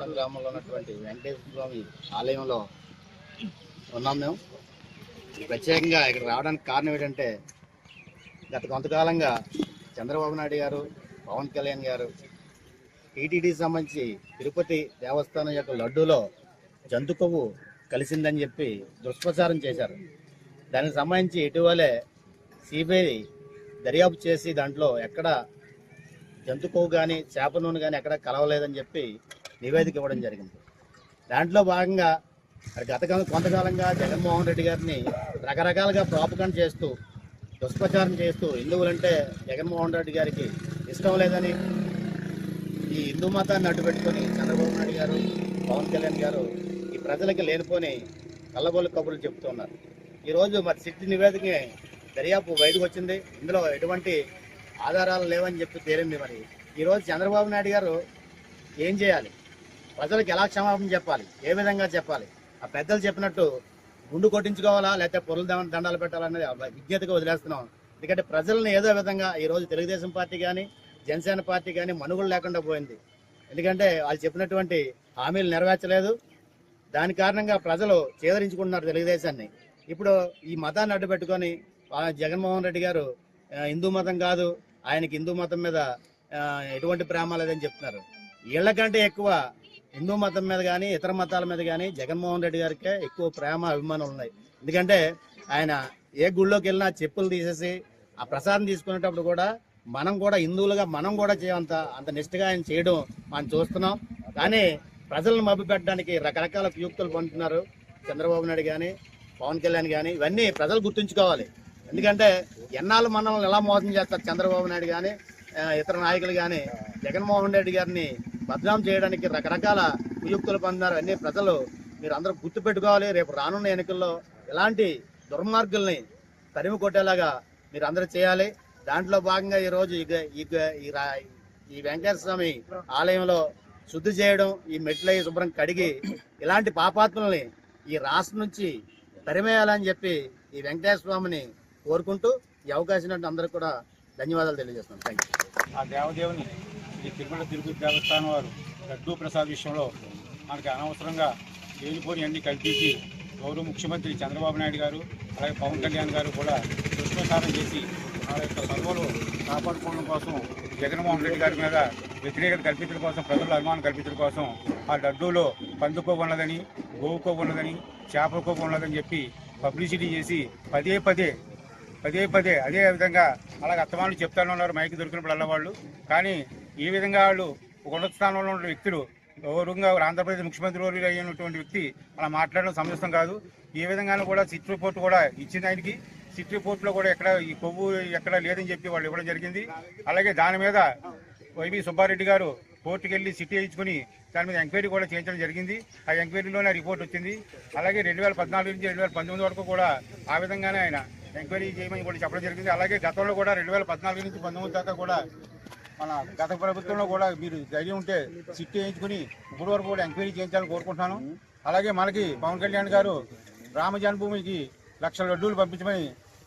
రామకృష్ణ గ్రామంలో ఉన్నటువంటి వెంకటేశ్వర స్వామి ఆలయంలో ఉన్నాం మేము. ప్రత్యేకంగా ఇక్కడ రావడానికి కారణం ఏంటంటే గత కొంతకాలంగా చంద్రబాబు నాయుడు గారు పవన్ కళ్యాణ్ గారు టీటీడీ సంబంధించి తిరుపతి దేవస్థానం యొక్క లడ్డూలో జంతు కొవ్వు కలిసిందని చెప్పి దుష్ప్రచారం చేశారు. దానికి సంబంధించి ఇటీవలే సిబిఐ దర్యాప్తు చేసి దాంట్లో ఎక్కడ జంతు కొవ్వు కానీ చేప నూనె కానీ ఎక్కడ కలవలేదని చెప్పి నివేదిక ఇవ్వడం జరిగింది. దాంట్లో భాగంగా గత కొంతకాలంగా జగన్మోహన్ రెడ్డి గారిని రకరకాలుగా ప్రాపకం చేస్తూ దుష్ప్రచారం చేస్తూ హిందువులంటే జగన్మోహన్ రెడ్డి గారికి ఇష్టం లేదని ఈ హిందూ మతాన్ని అడ్డుపెట్టుకొని చంద్రబాబు నాయుడు గారు పవన్ కళ్యాణ్ గారు ఈ ప్రజలకి లేనిపోని కళ్ళబోలు కబుర్లు చెబుతున్నారు ఈరోజు మరి సిద్ధి నివేదిక దర్యాప్తు బయటకు వచ్చింది. ఇందులో ఎటువంటి ఆధారాలు లేవని చెప్పి తేలింది మరి. ఈరోజు చంద్రబాబు నాయుడు గారు ఏం చేయాలి? ప్రజలకు ఎలా క్షమాపణ చెప్పాలి? ఏ విధంగా చెప్పాలి? ఆ పెద్దలు చెప్పినట్టు గుండు కొట్టించుకోవాలా? లేకపోతే పొరుల దండాలు పెట్టాలనేది విజ్ఞతగా వదిలేస్తున్నాం. ఎందుకంటే ప్రజలను ఏదో విధంగా ఈరోజు తెలుగుదేశం పార్టీ కానీ జనసేన పార్టీ కానీ మనుగోలు లేకుండా పోయింది. ఎందుకంటే వాళ్ళు చెప్పినటువంటి హామీలు నెరవేర్చలేదు. దాని కారణంగా ప్రజలు చేదరించుకుంటున్నారు తెలుగుదేశాన్ని. ఇప్పుడు ఈ మతాన్ని అడ్డు పెట్టుకొని జగన్మోహన్ రెడ్డి గారు హిందూ మతం కాదు ఆయనకి హిందూ మతం మీద ఎటువంటి ప్రేమ లేదని చెప్తున్నారు. వీళ్ళకంటే ఎక్కువ హిందూ మతం మీద కానీ ఇతర మతాల మీద కానీ జగన్మోహన్ రెడ్డి గారికే ఎక్కువ ప్రేమ అభిమానం ఉన్నాయి. ఎందుకంటే ఆయన ఏ గుళ్ళోకి వెళ్ళినా చెప్పులు తీసేసి ఆ ప్రసాదం తీసుకునేటప్పుడు కూడా మనం కూడా హిందువులుగా మనం కూడా చేయంత అంత నిష్ఠగా ఆయన చేయడం మనం చూస్తున్నాం. కానీ ప్రజలను మభ్య పెట్టడానికి రకరకాల కుయుక్తులు పంటున్నారు చంద్రబాబు నాయుడు కానీ పవన్ కళ్యాణ్ కానీ ఇవన్నీ ప్రజలు గుర్తుంచుకోవాలి. ఎందుకంటే ఎన్నాళ్ళు మనల్ని ఎలా మోసం చేస్తారు చంద్రబాబు నాయుడు కానీ ఇతర నాయకులు కానీ జగన్మోహన్ రెడ్డి గారిని బద్నాం చేయడానికి రకరకాల కుయుక్తులు పొందారు. అన్ని ప్రజలు మీరు అందరూ గుర్తు పెట్టుకోవాలి. రేపు రానున్న ఎన్నికల్లో ఎలాంటి దుర్మార్గుల్ని తరిమి కొట్టేలాగా మీరు అందరూ చేయాలి. దాంట్లో భాగంగా ఈరోజు ఈ వెంకటస్వామి రా- ఈ వెంకటేశ్వర స్వామి ఆలయంలో శుద్ధి చేయడం ఈ మెట్లై శుభ్రం కడిగి ఇలాంటి పాపాత్మల్ని ఈ రాష్ట్రం నుంచి తరిమేయాలని చెప్పి ఈ వెంకటేశ్వర స్వామిని కోరుకుంటూ ఈ అవకాశం ఇచ్చినట్టు అందరికీ కూడా ధన్యవాదాలు తెలియజేస్తున్నాను. థ్యాంక్ యూ ఆ దేవదేవుని ఈ తిరుమల తిరుపతి దేవస్థానం వారు లడ్డూ ప్రసాద్ విషయంలో మనకి అనవసరంగా లేనిపోని అన్ని కల్పించి గౌరవ ముఖ్యమంత్రి చంద్రబాబు నాయుడు గారు అలాగే పవన్ కళ్యాణ్ గారు కూడా దుష్ప్రచారం చేసి వాళ్ళ యొక్క పదవులు కాపాడుకోవడం కోసం జగన్మోహన్ రెడ్డి గారి మీద వ్యతిరేకత కల్పించడం కోసం ప్రజల అభిమానం కల్పించడం కోసం ఆ లడ్డూలో పందుకోవ ఉన్నదని గోవుకోవ ఉన్నదని చెప్పి పబ్లిసిటీ చేసి పదే పదే పదే పదే అదే విధంగా అలాగే అత్తమానులు చెప్తానే ఉన్నారు మైకి దొరికినప్పుడు వాళ్ళు కానీ ఈ విధంగా వాళ్ళు ఒక ఉన్నత స్థానంలో ఉన్న వ్యక్తులు గౌరవంగా ఆంధ్రప్రదేశ్ ముఖ్యమంత్రి వర్యులు అయినటువంటి వ్యక్తి అలా మాట్లాడడం సమంజసం కాదు. ఈ విధంగానూ కూడా సిట్ రిపోర్ట్ కూడా ఇచ్చింది ఆయనకి. సిట్ రిపోర్ట్లో కూడా ఎక్కడ ఈ కొవ్వు ఎక్కడ లేదని చెప్పి వాళ్ళు ఇవ్వడం జరిగింది. అలాగే దాని మీద వైవి సుబ్బారెడ్డి గారు కోర్టుకు వెళ్ళి సిటీ వేయించుకుని దాని మీద ఎంక్వైరీ కూడా చేయించడం జరిగింది. ఆ ఎంక్వైరీలోనే రిపోర్ట్ వచ్చింది. అలాగే రెండు వేల పద్నాలుగు నుంచి రెండు వేల పంతొమ్మిది వరకు కూడా ఆ విధంగానే ఆయన ఎంక్వైరీ చేయమని కూడా చెప్పడం జరిగింది. అలాగే గతంలో కూడా రెండు వేల పద్నాలుగు నుంచి పంతొమ్మిది దాకా కూడా మన గత ప్రభుత్వంలో కూడా మీరు ధైర్యం ఉంటే సిట్ వేయించుకుని ఇప్పుడు వరకు కూడా ఎంక్వైరీ చేయించాలని కోరుకుంటున్నాను. అలాగే మనకి పవన్ కళ్యాణ్ గారు రామ జన్మభూమికి లక్షల లడ్డూలు పంపించమని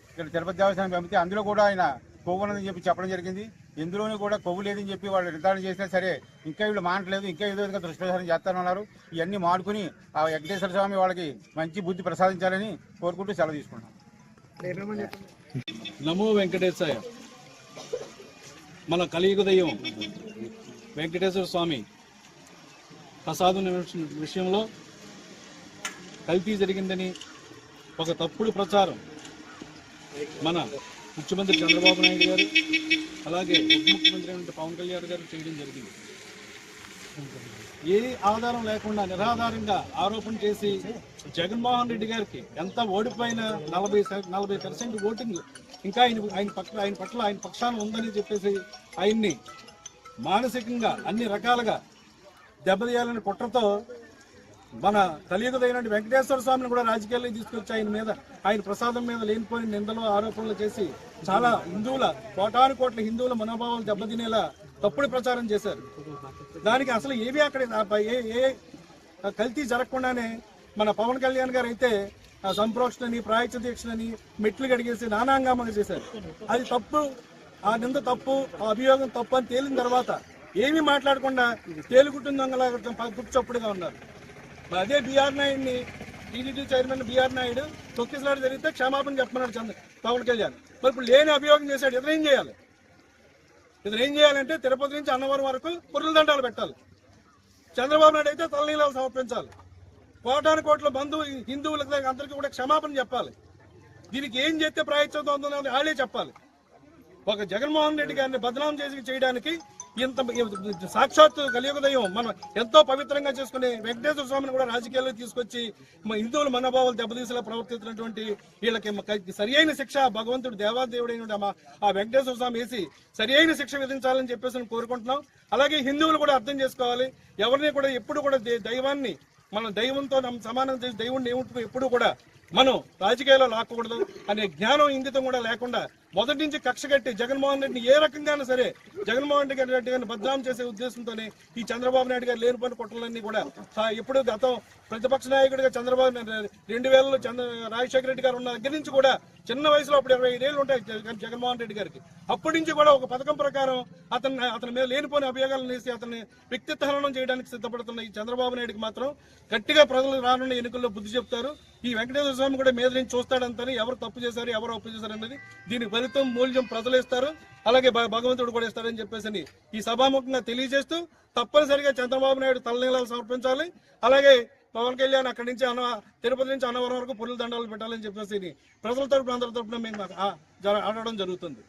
ఇక్కడ తిరుపతి దేవస్థానం పంపితే అందులో కూడా ఆయన కొవ్వు ఉన్నదని చెప్పి చెప్పడం జరిగింది. ఎందులోనూ కూడా కొవ్వు లేదని చెప్పి వాళ్ళు నిర్ధారణ చేసినా సరే ఇంకా వీళ్ళు మానట్లేదు ఇంకా ఏదో విధంగా దుష్ప్రచారం చేస్తానన్నారు ఇవన్నీ మాడుకుని ఆ వెంకటేశ్వర స్వామి వాళ్ళకి మంచి బుద్ధి ప్రసాదించాలని కోరుకుంటూ సెలవు తీసుకుంటున్నాను నమో వెంకటేశాయ. మన కలియుగ దయ్యం వెంకటేశ్వర స్వామి ప్రసాదం విషయంలో కల్తీ జరిగిందని ఒక తప్పుడు ప్రచారం మన ముఖ్యమంత్రి చంద్రబాబు నాయుడు గారు అలాగే ఉప ముఖ్యమంత్రి పవన్ కళ్యాణ్ గారు చేయడం జరిగింది. ఏ ఆధారం లేకుండా నిరాధారంగా ఆరోపణ చేసి జగన్మోహన్ రెడ్డి గారికి ఎంత ఓడిపోయిన నలభై నలభై పర్సెంట్ ఓటింగ్ ఇంకా ఆయన ఆయన పట్ల ఆయన పట్ల ఆయన పక్షాన ఉందని చెప్పేసి ఆయన్ని మానసికంగా అన్ని రకాలుగా దెబ్బతీయాలని కుట్రతో మన కలియుగదైన వెంకటేశ్వర స్వామిని కూడా రాజకీయాల్లో తీసుకొచ్చి ఆయన మీద ఆయన ప్రసాదం మీద లేనిపోయిన నిందలు ఆరోపణలు చేసి చాలా హిందువుల కోటాను కోట్ల హిందువుల మనోభావాలు దెబ్బతినేలా తప్పుడు ప్రచారం చేశారు. దానికి అసలు ఏవి అక్కడ ఏ ఏ కల్తీ జరగకుండానే మన పవన్ కళ్యాణ్ గారు అయితే ఆ సంప్రోక్షణని ప్రాయచ దీక్షలని మెట్లు గడిగేసి నానాంగామంగా చేశారు. అది తప్పు ఆ నింద తప్పు ఆ అభియోగం తప్పు అని తేలిన తర్వాత ఏమీ మాట్లాడకుండా తేలిగుట్టిన దొంగలా గుర్చొప్పుడుగా ఉన్నారు. అదే బీఆర్ నాయుడిని టీడీపీ చైర్మన్ బీఆర్ నాయుడు తొక్కిసలాడు జరిగితే క్షమాపణ చెప్పమన్నాడు చంద్ర పవన్ కళ్యాణ్. మరి ఇప్పుడు లేని అభియోగం చేశాడు ఇతను చేయాలి? ఇతను ఏం చేయాలంటే తిరుపతి నుంచి అన్నవరం వరకు పుర్రెల దండాలు పెట్టాలి. చంద్రబాబు నాయుడు అయితే తలనీలాలు సమర్పించాలి. కోటాను కోట్ల బంధువు హిందువులకు అందరికీ కూడా క్షమాపణ చెప్పాలి. దీనికి ఏం చేస్తే ప్రాయశ్చిత్తం ఉందని వాళ్ళే చెప్పాలి. ఒక జగన్మోహన్ రెడ్డి గారిని బదనాం చేసి చేయడానికి ఇంత సాక్షాత్ కలియుగ దైవం మనం ఎంతో పవిత్రంగా చేసుకునే వెంకటేశ్వర స్వామిని కూడా రాజకీయాల్లో తీసుకొచ్చి హిందువుల మనోభావాలు దెబ్బతీసేలా ప్రవర్తిస్తున్నటువంటి వీళ్ళకి సరియైన సరి అయిన శిక్ష భగవంతుడు దేవాదేవుడైన ఆ వెంకటేశ్వర స్వామి వేసి సరియైన శిక్ష విధించాలని చెప్పేసి కోరుకుంటున్నాం. అలాగే హిందువులు కూడా అర్థం చేసుకోవాలి. ఎవరిని కూడా ఎప్పుడు కూడా దే- దైవాన్ని మనం దైవంతో సమానం చేసి దైవుడిని ఏముంటుందో ఎప్పుడు కూడా మనం రాజకీయాల్లో లాక్కూడదు అనే జ్ఞానం ఇంగితం కూడా లేకుండా మొదటి నుంచి కక్ష కట్టి జగన్మోహన్ రెడ్డిని ఏ రకంగానూ సరే జగన్మోహన్ రెడ్డి గారి గారిని బద్నాం చేసే ఉద్దేశంతోనే ఈ చంద్రబాబు నాయుడు గారు లేని పని కుట్రలన్నీ కూడా ఆ, ఎప్పుడు గతం ప్రతిపక్ష నాయకుడిగా చంద్రబాబు రెండు వేలలో చంద్ర రాజశేఖర రెడ్డి గారు ఉన్న దగ్గర నుంచి కూడా చిన్న వయసులో అప్పుడు ఇరవై ఐదేళ్ళు ఉంటాయి జగన్మోహన్ రెడ్డి గారికి. అప్పటి నుంచి కూడా ఒక పథకం ప్రకారం అతన్ని అతని మీద లేనిపోని అభియోగాలు వేసి అతన్ని వ్యక్తిత్వ హరణం చేయడానికి సిద్ధపడుతున్న ఈ చంద్రబాబు నాయుడుకి మాత్రం గట్టిగా ప్రజలు రానున్న ఎన్నికల్లో బుద్ధి చెప్తారు. ఈ వెంకటేశ్వర స్వామి కూడా మీద నుంచి చూస్తాడంతని ఎవరు తప్పు చేశారు ఎవరు అప్పు చేశారు అన్నది దీని ఫలితం మూల్యం ప్రజలు ఇస్తారు అలాగే భ- భగవంతుడు కూడా ఇస్తారని చెప్పేసి ఈ సభాముఖంగా తెలియజేస్తూ తప్పనిసరిగా చంద్రబాబు నాయుడు తలనీలాలు సమర్పించాలి అలాగే పవన్ కళ్యాణ్ అక్కడి నుంచి అన్న తిరుపతి నుంచి అన్నవరం వరకు పురుల దండాలు పెట్టాలని చెప్పేసి ప్రజల తరపున అందరి తరపున మేము ఆ- ఆడడం జరుగుతుంది.